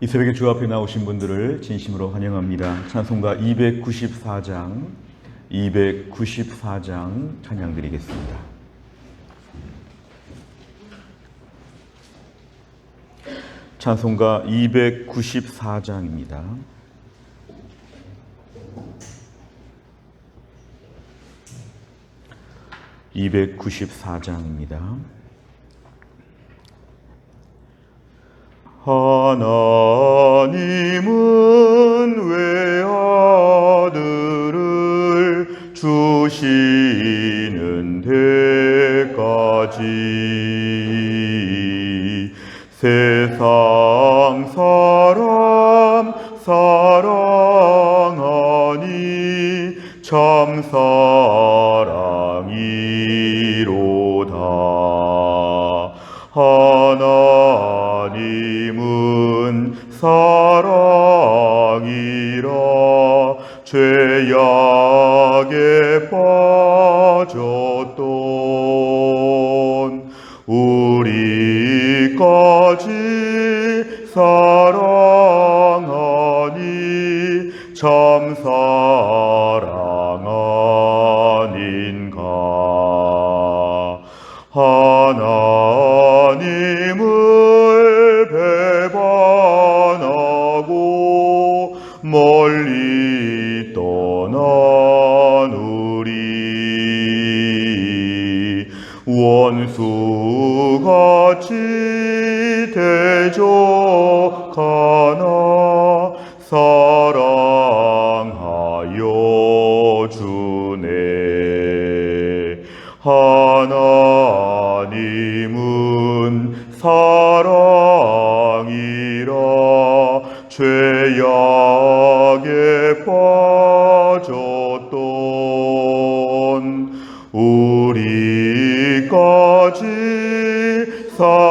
이 새벽에 주 앞에 나오신 분들을 진심으로 환영합니다. 찬송가 294장, 294장 찬양 드리겠습니다. 찬송가 294장입니다. (294장입니다) 하나님은 외아들을 주시는 데까지? 세상 사람 사랑하니 참사 멀리 떠난 우리 원수같이 대적 우리까지 사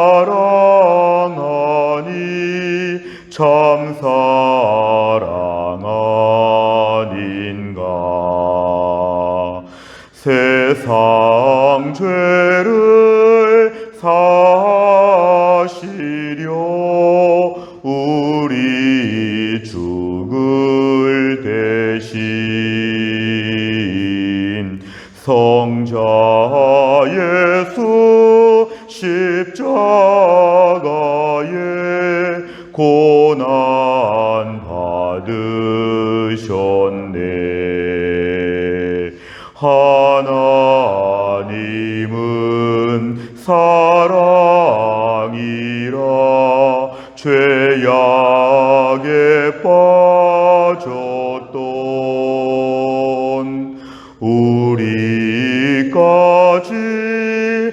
우리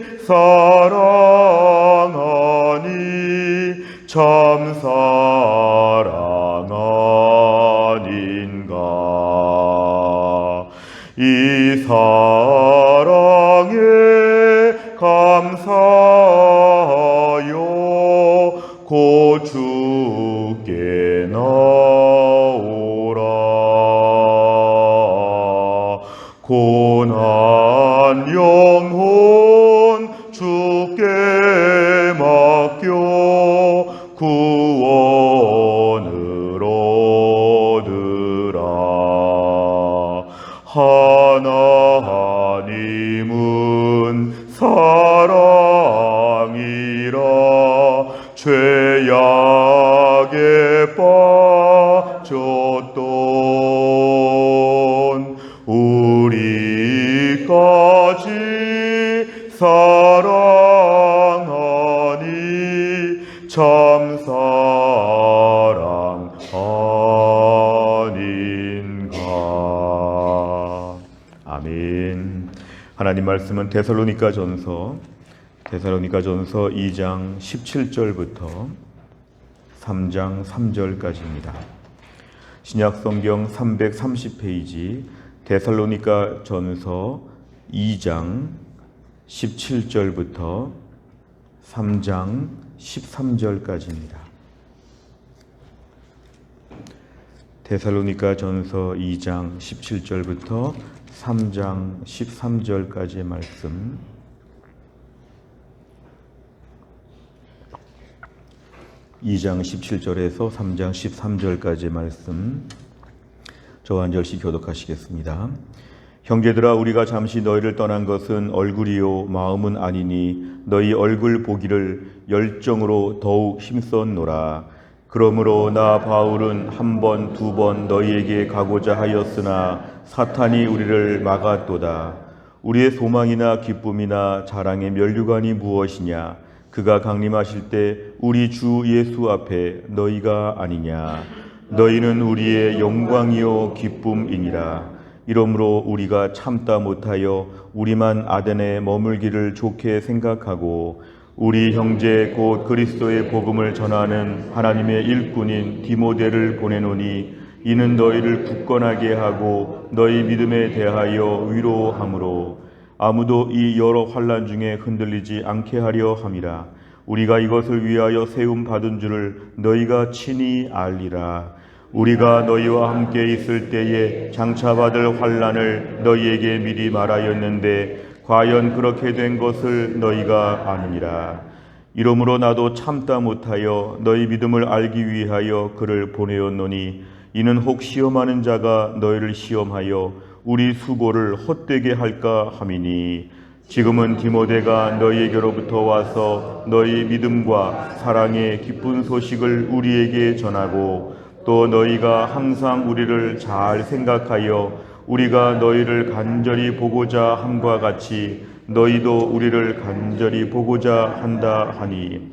하나님은 사 하나님 말씀은 데살로니가 전서 데살로니가 전서 2장 17절부터 3장 3절까지입니다. 신약 성경 330페이지 데살로니가 전서 2장 17절부터 3장 13절까지입니다. 데살로니가 전서 2장 17절부터 3장 13절까지의 말씀 2장 17절에서 3장 13절까지의 말씀 저와 한 절씩 교독하시겠습니다. 형제들아 우리가 잠시 너희를 떠난 것은 얼굴이요 마음은 아니니 너희 얼굴 보기를 열정으로 더욱 힘썼노라. 그러므로 나 바울은 한 번 두 번 너희에게 가고자 하였으나 사탄이 우리를 막았도다. 우리의 소망이나 기쁨이나 자랑의 면류관이 무엇이냐? 그가 강림하실 때 우리 주 예수 앞에 너희가 아니냐? 너희는 우리의 영광이요 기쁨이니라. 이러므로 우리가 참다 못하여 우리만 아덴에 머물기를 좋게 생각하고 우리 형제 곧 그리스도의 복음을 전하는 하나님의 일꾼인 디모데를 보내노니 이는 너희를 굳건하게 하고 너희 믿음에 대하여 위로함으로 아무도 이 여러 환란 중에 흔들리지 않게 하려 함이라. 우리가 이것을 위하여 세움 받은 줄을 너희가 친히 알리라. 우리가 너희와 함께 있을 때에 장차 받을 환란을 너희에게 미리 말하였는데 과연 그렇게 된 것을 너희가 아느니라. 이러므로 나도 참다 못하여 너희 믿음을 알기 위하여 그를 보내었노니 이는 혹 시험하는 자가 너희를 시험하여 우리 수고를 헛되게 할까 함이니 지금은 디모데가 너희에게로부터 와서 너희 믿음과 사랑의 기쁜 소식을 우리에게 전하고 또 너희가 항상 우리를 잘 생각하여 우리가 너희를 간절히 보고자 함과 같이 너희도 우리를 간절히 보고자 한다 하니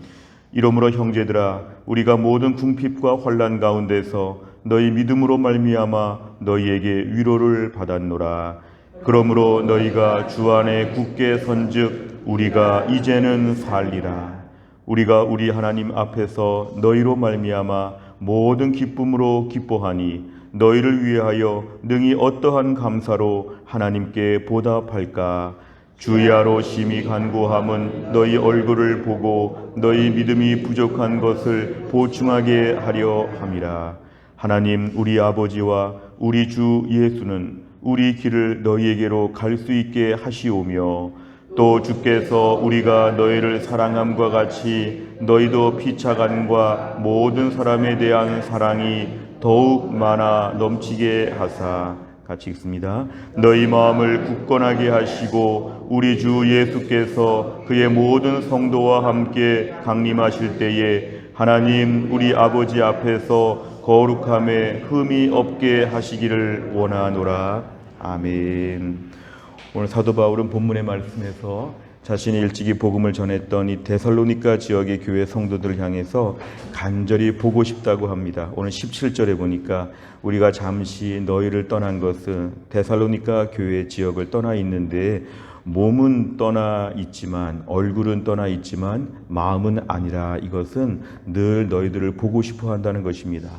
이러므로 형제들아 우리가 모든 궁핍과 환란 가운데서 너희 믿음으로 말미암아 너희에게 위로를 받았노라. 그러므로 너희가 주 안에 굳게 선즉 우리가 이제는 살리라. 우리가 우리 하나님 앞에서 너희로 말미암아 모든 기쁨으로 기뻐하니 너희를 위하여 능히 어떠한 감사로 하나님께 보답할까? 주야로 심히 간구함은 너희 얼굴을 보고 너희 믿음이 부족한 것을 보충하게 하려 함이라 하나님 우리 아버지와 우리 주 예수는 우리 길을 너희에게로 갈 수 있게 하시오며 또 주께서 우리가 너희를 사랑함과 같이 너희도 피차간과 모든 사람에 대한 사랑이 더욱 많아 넘치게 하사 같이 읽습니다. 너희 마음을 굳건하게 하시고 우리 주 예수께서 그의 모든 성도와 함께 강림하실 때에 하나님 우리 아버지 앞에서 거룩함에 흠이 없게 하시기를 원하노라. 아멘. 오늘 사도 바울은 본문의 말씀에서 자신이 일찍이 복음을 전했던 이 데살로니가 지역의 교회 성도들을 향해서 간절히 보고 싶다고 합니다. 오늘 17절에 보니까 우리가 잠시 너희를 떠난 것은 데살로니가 교회 지역을 떠나 있는데 몸은 떠나 있지만 얼굴은 떠나 있지만 마음은 아니라 이것은 늘 너희들을 보고 싶어 한다는 것입니다.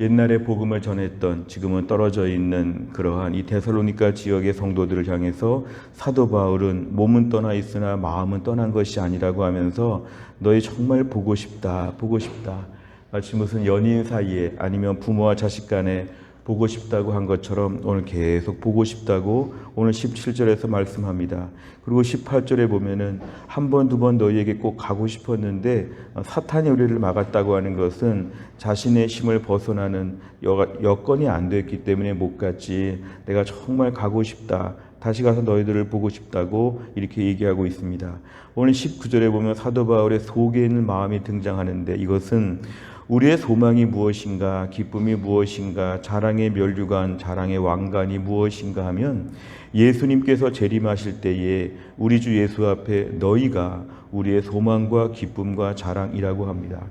옛날에 복음을 전했던 지금은 떨어져 있는 그러한 이 데살로니가 지역의 성도들을 향해서 사도 바울은 몸은 떠나 있으나 마음은 떠난 것이 아니라고 하면서 너희 정말 보고 싶다, 보고 싶다. 마치 무슨 연인 사이에 아니면 부모와 자식 간에 보고 싶다고 한 것처럼 오늘 계속 보고 싶다고 오늘 17절에서 말씀합니다. 그리고 18절에 보면은 한 번, 두 번 너희에게 꼭 가고 싶었는데 사탄이 우리를 막았다고 하는 것은 자신의 힘을 벗어나는 여건이 안 됐기 때문에 못 갔지. 내가 정말 가고 싶다. 다시 가서 너희들을 보고 싶다고 이렇게 얘기하고 있습니다. 오늘 19절에 보면 사도 바울의 속에 있는 마음이 등장하는데 이것은 우리의 소망이 무엇인가, 기쁨이 무엇인가, 자랑의 멸류관, 자랑의 왕관이 무엇인가 하면 예수님께서 재림하실 때에 우리 주 예수 앞에 너희가 우리의 소망과 기쁨과 자랑이라고 합니다.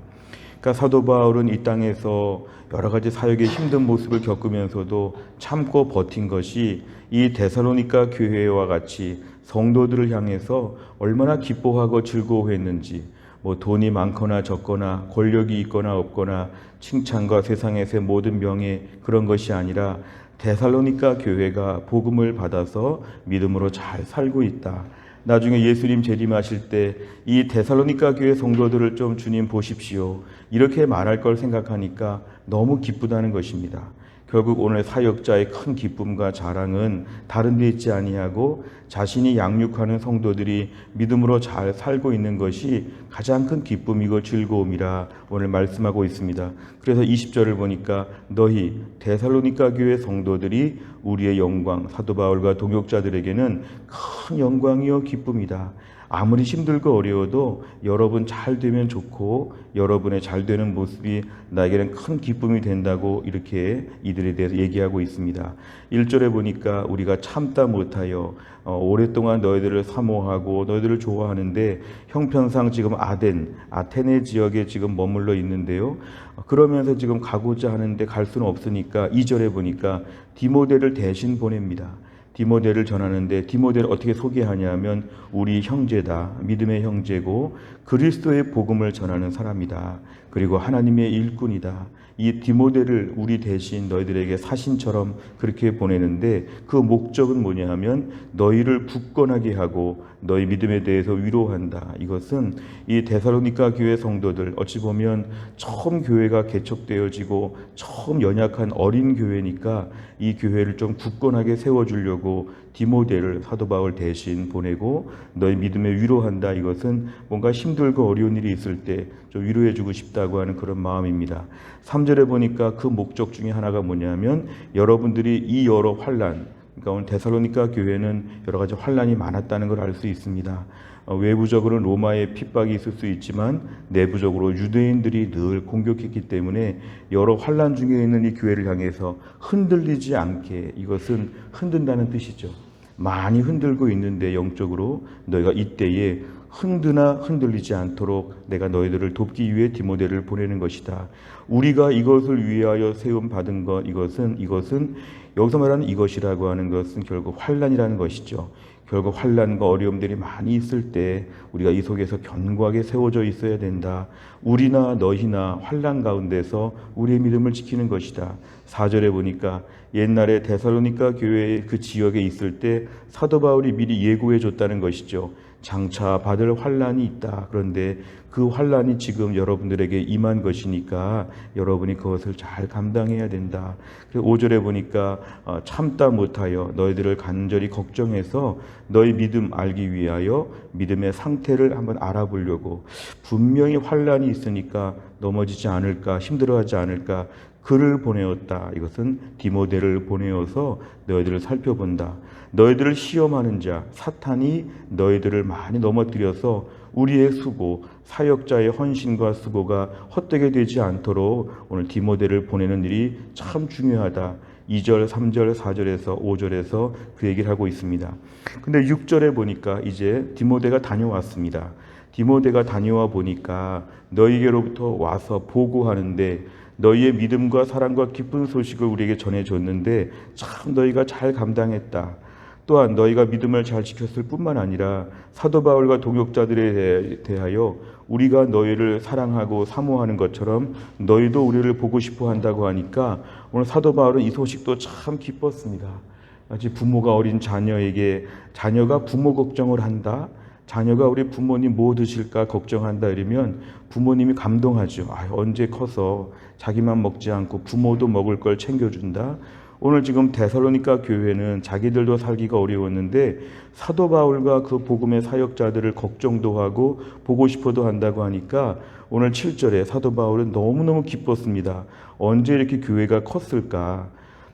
그러니까 사도 바울은 이 땅에서 여러 가지 사역의 힘든 모습을 겪으면서도 참고 버틴 것이 이 데살로니가 교회와 같이 성도들을 향해서 얼마나 기뻐하고 즐거워했는지 뭐 돈이 많거나 적거나 권력이 있거나 없거나 칭찬과 세상에서의 모든 명예 그런 것이 아니라 데살로니가 교회가 복음을 받아서 믿음으로 잘 살고 있다. 나중에 예수님 재림하실 때 이 데살로니가 교회 성도들을 좀 주님 보십시오. 이렇게 말할 걸 생각하니까 너무 기쁘다는 것입니다. 결국 오늘 사역자의 큰 기쁨과 자랑은 다른 데 있지 아니하고 자신이 양육하는 성도들이 믿음으로 잘 살고 있는 것이 가장 큰 기쁨이고 즐거움이라 오늘 말씀하고 있습니다. 그래서 20절을 보니까 너희 데살로니가 교회 성도들이 우리의 영광 사도 바울과 동역자들에게는 큰 영광이요 기쁨이다. 아무리 힘들고 어려워도 여러분 잘 되면 좋고 여러분의 잘 되는 모습이 나에게는 큰 기쁨이 된다고 이렇게 이들에 대해서 얘기하고 있습니다. 1절에 보니까 우리가 참다 못하여 어, 오랫동안 너희들을 사모하고 너희들을 좋아하는데 형편상 지금 아덴, 아테네 지역에 지금 머물러 있는데요. 어, 그러면서 지금 가고자 하는데 갈 수는 없으니까 2절에 보니까 디모데를 대신 보냅니다. 디모데를 전하는데 디모데를 어떻게 소개하냐면 우리 형제다. 믿음의 형제고 그리스도의 복음을 전하는 사람이다. 그리고 하나님의 일꾼이다. 이 디모데를 우리 대신 너희들에게 사신처럼 그렇게 보내는데 그 목적은 뭐냐 하면 너희를 굳건하게 하고 너희 믿음에 대해서 위로한다. 이것은 이 데살로니가 교회 성도들 어찌 보면 처음 교회가 개척되어지고 처음 연약한 어린 교회니까 이 교회를 좀 굳건하게 세워 주려고 디모데를 사도 바울 대신 보내고 너희 믿음에 위로한다. 이것은 뭔가 힘들고 어려운 일이 있을 때 좀 위로해 주고 싶다고 하는 그런 마음입니다. 3절에 보니까 그 목적 중에 하나가 뭐냐면 여러분들이 이 여러 환란 그러니까 오늘 데살로니가 교회는 여러 가지 환란이 많았다는 걸 알 수 있습니다. 어, 외부적으로는 로마의 핍박이 있을 수 있지만 내부적으로 유대인들이 늘 공격했기 때문에 여러 환란 중에 있는 이 교회를 향해서 흔들리지 않게 이것은 흔든다는 뜻이죠. 많이 흔들고 있는데 영적으로 너희가 이때에 흔드나 흔들리지 않도록 내가 너희들을 돕기 위해 디모데를 보내는 것이다. 우리가 이것을 위하여 세움 받은 것 이것은 이것은 여기서 말하는 이것이라고 하는 것은 결국 환란이라는 것이죠. 결국 환란과 어려움들이 많이 있을 때 우리가 이 속에서 견고하게 세워져 있어야 된다. 우리나 너희나 환란 가운데서 우리의 믿음을 지키는 것이다. 4절에 보니까 옛날에 데살로니가 교회 그 지역에 있을 때 사도 바울이 미리 예고해 줬다는 것이죠. 장차 받을 환란이 있다. 그런데 그 환란이 지금 여러분들에게 임한 것이니까 여러분이 그것을 잘 감당해야 된다. 5절에 보니까 어, 참다 못하여 너희들을 간절히 걱정해서 너희 믿음 알기 위하여 믿음의 상태를 한번 알아보려고 분명히 환란이 있으니까 넘어지지 않을까 힘들어하지 않을까 그를 보내었다. 이것은 디모데를 보내어서 너희들을 살펴본다. 너희들을 시험하는 자 사탄이 너희들을 많이 넘어뜨려서 우리의 수고 사역자의 헌신과 수고가 헛되게 되지 않도록 오늘 디모데를 보내는 일이 참 중요하다. 2절, 3절, 4절에서 5절에서 그 얘기를 하고 있습니다. 근데 6절에 보니까 이제 디모데가 다녀왔습니다. 디모데가 다녀와 보니까 너희에게로부터 와서 보고하는데 너희의 믿음과 사랑과 기쁜 소식을 우리에게 전해줬는데 참 너희가 잘 감당했다. 또한 너희가 믿음을 잘 지켰을 뿐만 아니라 사도 바울과 동역자들에 대하여 우리가 너희를 사랑하고 사모하는 것처럼 너희도 우리를 보고 싶어 한다고 하니까 오늘 사도 바울은 이 소식도 참 기뻤습니다. 마치 부모가 어린 자녀에게 자녀가 부모 걱정을 한다. 자녀가 우리 부모님 뭐 드실까 걱정한다 이러면 부모님이 감동하죠. 아, 언제 커서 자기만 먹지 않고 부모도 먹을 걸 챙겨준다. 오늘 지금 데살로니가 교회는 자기들도 살기가 어려웠는데 사도 바울과 그 복음의 사역자들을 걱정도 하고 보고 싶어도 한다고 하니까 오늘 7절에 사도 바울은 너무너무 기뻤습니다. 언제 이렇게 교회가 컸을까?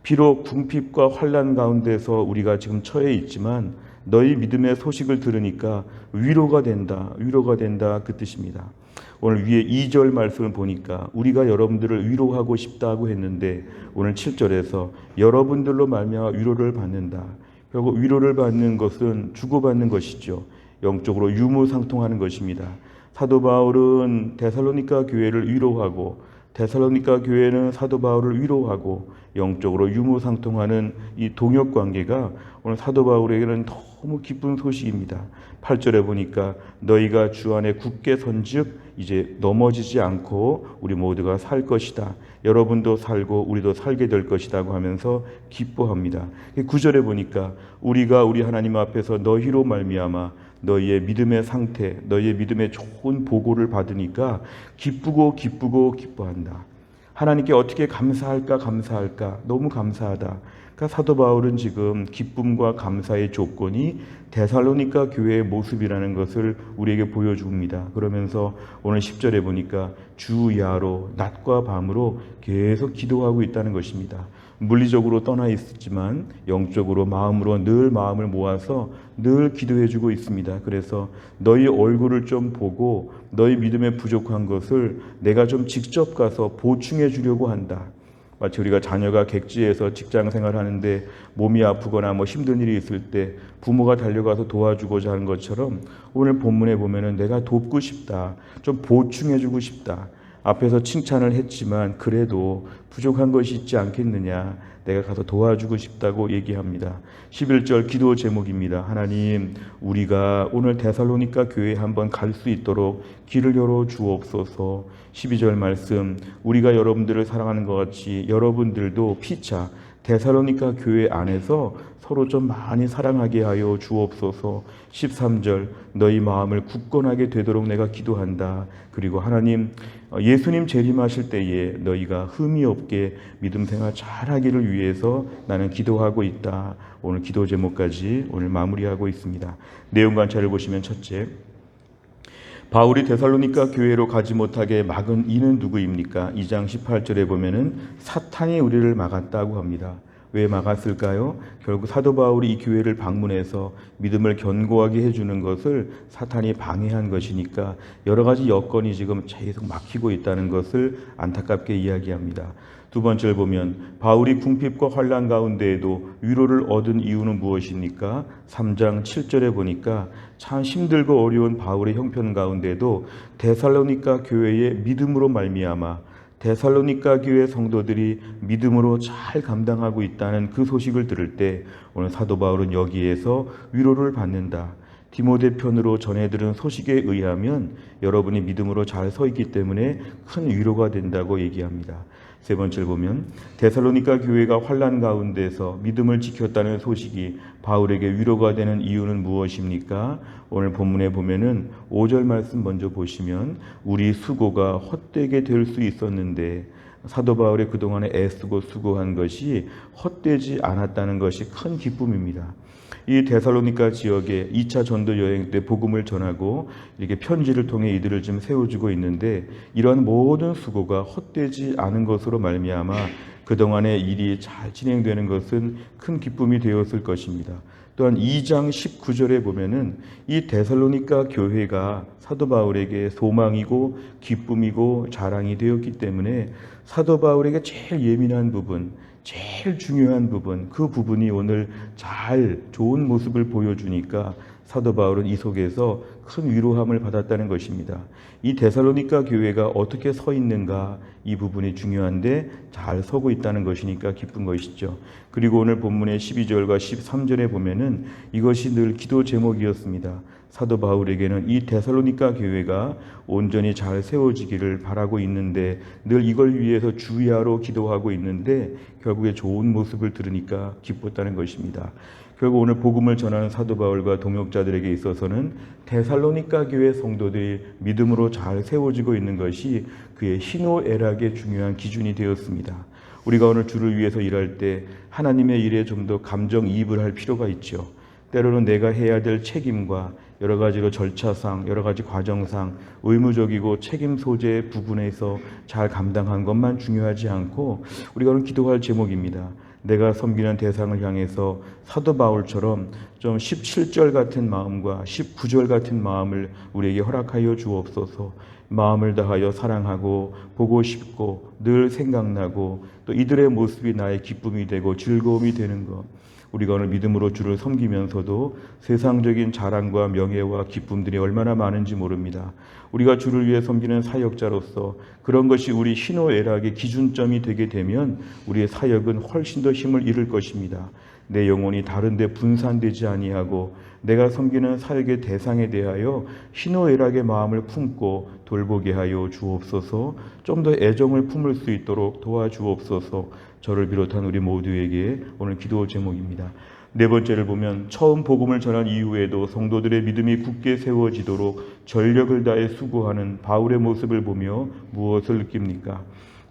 비록 궁핍과 환란 가운데서 우리가 지금 처해 있지만 너희 믿음의 소식을 들으니까 위로가 된다. 위로가 된다. 그 뜻입니다. 오늘 위에 2절 말씀을 보니까 우리가 여러분들을 위로하고 싶다고 했는데 오늘 7절에서 여러분들로 말미암아 위로를 받는다. 결국 위로를 받는 것은 주고받는 것이죠. 영적으로 유무상통하는 것입니다. 사도 바울은 데살로니가 교회를 위로하고 데살로니가 교회는 사도 바울을 위로하고 영적으로 유무상통하는 이 동역 관계가 오늘 사도 바울에게는 너무 기쁜 소식입니다. 8절에 보니까 너희가 주 안에 굳게 선즉 이제 넘어지지 않고 우리 모두가 살 것이다. 여러분도 살고 우리도 살게 될 것이라고 하면서 기뻐합니다. 9절에 보니까 우리가 우리 하나님 앞에서 너희로 말미암아 너희의 믿음의 상태, 너희의 믿음의 좋은 보고를 받으니까 기쁘고 기쁘고 기뻐한다. 하나님께 어떻게 감사할까 감사할까 너무 감사하다. 그러니까 사도 바울은 지금 기쁨과 감사의 조건이 데살로니가 교회의 모습이라는 것을 우리에게 보여줍니다. 그러면서 오늘 10절에 보니까 주야로 낮과 밤으로 계속 기도하고 있다는 것입니다. 물리적으로 떠나 있지만 영적으로 마음으로 늘 마음을 모아서 늘 기도해 주고 있습니다. 그래서 너희 얼굴을 좀 보고 너희 믿음에 부족한 것을 내가 좀 직접 가서 보충해 주려고 한다. 마치 우리가 자녀가 객지에서 직장 생활하는데 몸이 아프거나 뭐 힘든 일이 있을 때 부모가 달려가서 도와주고자 하는 것처럼 오늘 본문에 보면은 내가 돕고 싶다. 좀 보충해 주고 싶다. 앞에서 칭찬을 했지만 그래도 부족한 것이 있지 않겠느냐. 내가 가서 도와주고 싶다고 얘기합니다. 11절 기도 제목입니다. 하나님, 우리가 오늘 데살로니가 교회에 한번 갈 수 있도록 길을 열어 주옵소서. 12절 말씀, 우리가 여러분들을 사랑하는 것 같이 여러분들도 피차 데살로니가 교회 안에서 서로 좀 많이 사랑하게 하여 주옵소서. 13절 너희 마음을 굳건하게 되도록 내가 기도한다. 그리고 하나님 어, 예수님 재림하실 때에 너희가 흠이 없게 믿음 생활 잘하기를 위해서 나는 기도하고 있다. 오늘 기도 제목까지 오늘 마무리하고 있습니다. 내용 관찰을 보시면 첫째 바울이 데살로니가 교회로 가지 못하게 막은 이는 누구입니까? 2장 18절에 보면은 사탄이 우리를 막았다고 합니다. 왜 막았을까요? 결국 사도 바울이 이 교회를 방문해서 믿음을 견고하게 해주는 것을 사탄이 방해한 것이니까 여러 가지 여건이 지금 계속 막히고 있다는 것을 안타깝게 이야기합니다. 두 번째를 보면 바울이 궁핍과 환란 가운데에도 위로를 얻은 이유는 무엇입니까? 3장 7절에 보니까 참 힘들고 어려운 바울의 형편 가운데도 데살로니가 교회의 믿음으로 말미암아 데살로니가 교회 성도들이 믿음으로 잘 감당하고 있다는 그 소식을 들을 때 오늘 사도 바울은 여기에서 위로를 받는다. 디모데 편으로 전해 들은 소식에 의하면 여러분이 믿음으로 잘 서 있기 때문에 큰 위로가 된다고 얘기합니다. 세 번째를 보면 데살로니가 교회가 환란 가운데서 믿음을 지켰다는 소식이 바울에게 위로가 되는 이유는 무엇입니까? 오늘 본문에 보면은 5절 말씀 먼저 보시면 우리 수고가 헛되게 될 수 있었는데 사도 바울이 그동안에 애쓰고 수고한 것이 헛되지 않았다는 것이 큰 기쁨입니다. 이 데살로니가 지역에 2차 전도 여행 때 복음을 전하고 이렇게 편지를 통해 이들을 좀 세워주고 있는데 이런 모든 수고가 헛되지 않은 것으로 말미암아 그동안의 일이 잘 진행되는 것은 큰 기쁨이 되었을 것입니다. 또한 2장 19절에 보면은 이 데살로니가 교회가 사도 바울에게 소망이고 기쁨이고 자랑이 되었기 때문에 사도 바울에게 제일 예민한 부분, 제일 중요한 부분, 그 부분이 오늘 잘 좋은 모습을 보여주니까 사도 바울은 이 속에서 큰 위로함을 받았다는 것입니다. 이 데살로니가 교회가 어떻게 서 있는가 이 부분이 중요한데 잘 서고 있다는 것이니까 기쁜 것이죠. 그리고 오늘 본문의 12절과 13절에 보면은 이것이 늘 기도 제목이었습니다. 사도 바울에게는 이 데살로니가 교회가 온전히 잘 세워지기를 바라고 있는데 늘 이걸 위해서 주야로 기도하고 있는데 결국에 좋은 모습을 들으니까 기뻤다는 것입니다. 결국 오늘 복음을 전하는 사도 바울과 동역자들에게 있어서는 데살로니가 교회 성도들이 믿음으로 잘 세워지고 있는 것이 그의 희노애락의 중요한 기준이 되었습니다. 우리가 오늘 주를 위해서 일할 때 하나님의 일에 좀 더 감정이입을 할 필요가 있죠. 때로는 내가 해야 될 책임과 여러 가지로 절차상, 여러 가지 과정상 의무적이고 책임 소재 부분에서 잘 감당한 것만 중요하지 않고 우리가 오늘 기도할 제목입니다. 내가 섬기는 대상을 향해서 사도 바울처럼 좀 17절 같은 마음과 19절 같은 마음을 우리에게 허락하여 주옵소서. 마음을 다하여 사랑하고 보고 싶고 늘 생각나고 또 이들의 모습이 나의 기쁨이 되고 즐거움이 되는 것. 우리가 오늘 믿음으로 주를 섬기면서도 세상적인 자랑과 명예와 기쁨들이 얼마나 많은지 모릅니다. 우리가 주를 위해 섬기는 사역자로서 그런 것이 우리 희노애락의 기준점이 되게 되면 우리의 사역은 훨씬 더 힘을 잃을 것입니다. 내 영혼이 다른데 분산되지 아니하고 내가 섬기는 사역의 대상에 대하여 희노애락의 마음을 품고 돌보게 하여 주옵소서. 좀 더 애정을 품을 수 있도록 도와주옵소서. 저를 비롯한 우리 모두에게 오늘 기도 제목입니다. 네 번째를 보면 처음 복음을 전한 이후에도 성도들의 믿음이 굳게 세워지도록 전력을 다해 수고하는 바울의 모습을 보며 무엇을 느낍니까?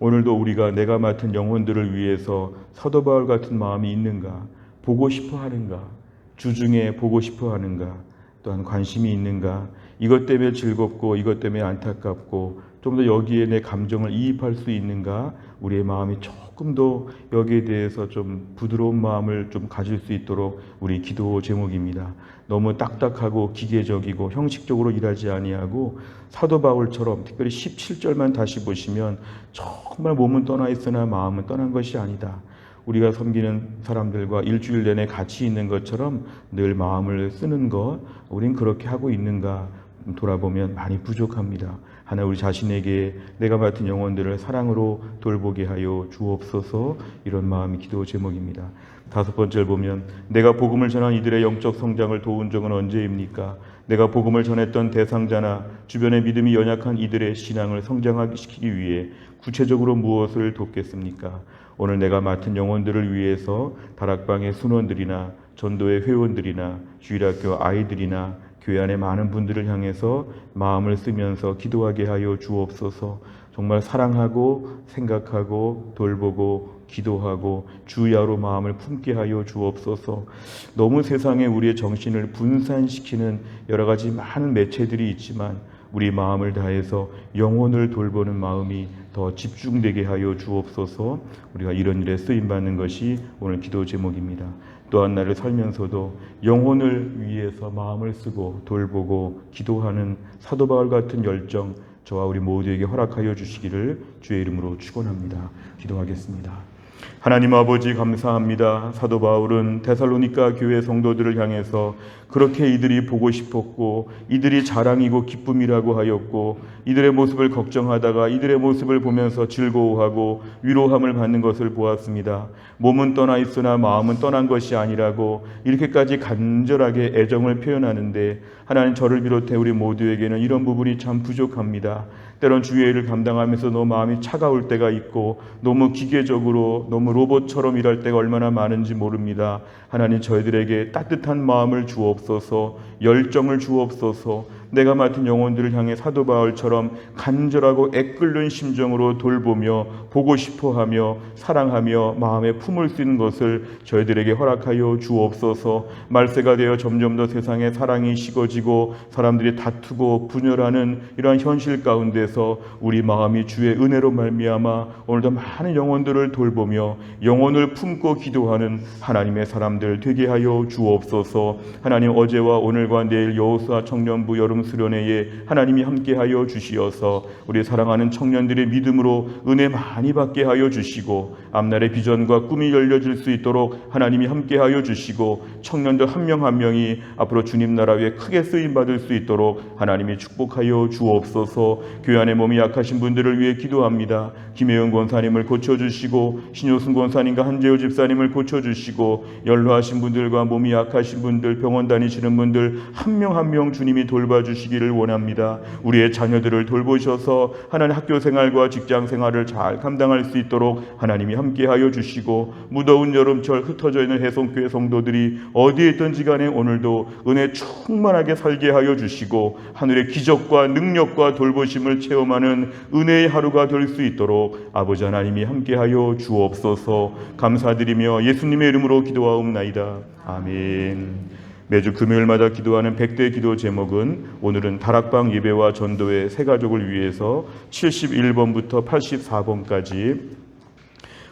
오늘도 우리가 내가 맡은 영혼들을 위해서 사도 바울 같은 마음이 있는가? 보고 싶어 하는가? 주중에 보고 싶어 하는가? 또한 관심이 있는가? 이것 때문에 즐겁고 이것 때문에 안타깝고 좀 더 여기에 내 감정을 이입할 수 있는가? 우리의 마음이 조금 더 여기에 대해서 좀 부드러운 마음을 좀 가질 수 있도록 우리 기도 제목입니다. 너무 딱딱하고 기계적이고 형식적으로 일하지 아니하고 사도 바울처럼 특별히 17절만 다시 보시면 정말 몸은 떠나 있으나 마음은 떠난 것이 아니다. 우리가 섬기는 사람들과 일주일 내내 같이 있는 것처럼 늘 마음을 쓰는 것, 우린 그렇게 하고 있는가 돌아보면 많이 부족합니다. 하나 우리 자신에게 내가 맡은 영혼들을 사랑으로 돌보게 하여 주옵소서 이런 마음이 기도 제목입니다. 다섯 번째를 보면 내가 복음을 전한 이들의 영적 성장을 도운 적은 언제입니까? 내가 복음을 전했던 대상자나 주변의 믿음이 연약한 이들의 신앙을 성장시키기 위해 구체적으로 무엇을 돕겠습니까? 오늘 내가 맡은 영혼들을 위해서 다락방의 순원들이나 전도의 회원들이나 주일학교 아이들이나 교회 안에 많은 분들을 향해서 마음을 쓰면서 기도하게 하여 주옵소서. 정말 사랑하고 생각하고 돌보고 기도하고 주야로 마음을 품게 하여 주옵소서. 너무 세상에 우리의 정신을 분산시키는 여러 가지 많은 매체들이 있지만 우리 마음을 다해서 영혼을 돌보는 마음이 더 집중되게 하여 주옵소서. 우리가 이런 일에 쓰임 받는 것이 오늘 기도 제목입니다. 또한 나를 살면서도 영혼을 위해서 마음을 쓰고 돌보고 기도하는 사도 바울 같은 열정 저와 우리 모두에게 허락하여 주시기를 주의 이름으로 축원합니다. 기도하겠습니다. 하나님 아버지 감사합니다. 사도 바울은 데살로니가 교회 성도들을 향해서 그렇게 이들이 보고 싶었고 이들이 자랑이고 기쁨이라고 하였고 이들의 모습을 걱정하다가 이들의 모습을 보면서 즐거워하고 위로함을 받는 것을 보았습니다. 몸은 떠나 있으나 마음은 떠난 것이 아니라고 이렇게까지 간절하게 애정을 표현하는데 하나님 저를 비롯해 우리 모두에게는 이런 부분이 참 부족합니다. 때론 주의 일을 감당하면서 너무 마음이 차가울 때가 있고 너무 기계적으로 너무 로봇처럼 일할 때가 얼마나 많은지 모릅니다. 하나님 저희들에게 따뜻한 마음을 주옵소서, 열정을 주옵소서, 내가 맡은 영혼들을 향해 사도 바울처럼 간절하고 애끓는 심정으로 돌보며 보고 싶어하며 사랑하며 마음에 품을 수 있는 것을 저희들에게 허락하여 주옵소서. 말세가 되어 점점 더 세상에 사랑이 식어지고 사람들이 다투고 분열하는 이러한 현실 가운데서 우리 마음이 주의 은혜로 말미암아 오늘도 많은 영혼들을 돌보며 영혼을 품고 기도하는 하나님의 사람들 되게 하여 주옵소서. 하나님 어제와 오늘과 내일 여호수아 청년부 여름 수련회에 하나님이 함께하여 주시어서 우리 사랑하는 청년들의 믿음으로 은혜 많이 받게 하여 주시고 앞날의 비전과 꿈이 열려질 수 있도록 하나님이 함께하여 주시고 청년들 한 명한 명이 앞으로 주님 나라 위에 크게 쓰임 받을 수 있도록 하나님이 축복하여 주옵소서. 교회 안에 몸이 약하신 분들을 위해 기도합니다. 김혜영 권사님을 고쳐 주시고 신효승 권사님과 한재호 집사님을 고쳐 주시고 연로하신 분들과 몸이 약하신 분들 병원 다니시는 분들 한 명 한 명 주님이 돌봐 주시기를 원합니다. 우리의 자녀들을 돌보셔서 하나님 학교 생활과 직장 생활을 잘 감당할 수 있도록 하나님이 함께하여 주시고 무더운 여름철 흩어져 있는 해송교회 성도들이 어디에 있든지 간에 오늘도 은혜 충만하게 살게 하여 주시고 하늘의 기적과 능력과 돌보심을 체험하는 은혜의 하루가 될 수 있도록 아버지 하나님이 함께하여 주옵소서 감사드리며 예수님의 이름으로 기도하옵나이다. 아멘. 매주 금요일마다 기도하는 백대 기도 제목은 오늘은 다락방 예배와 전도의 세 가족을 위해서 71번부터 84번까지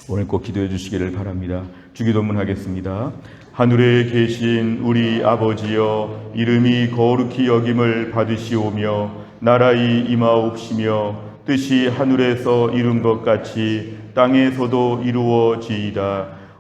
오늘 꼭 기도해 주시기를 바랍니다. 주기도문 하겠습니다. 하늘에 계신 우리 아버지여 이름이 거룩히 여김을 받으시오며 나라의 임하옵시며 뜻이 하늘에서 이룬 것 같이 땅에서도 이루어지이다.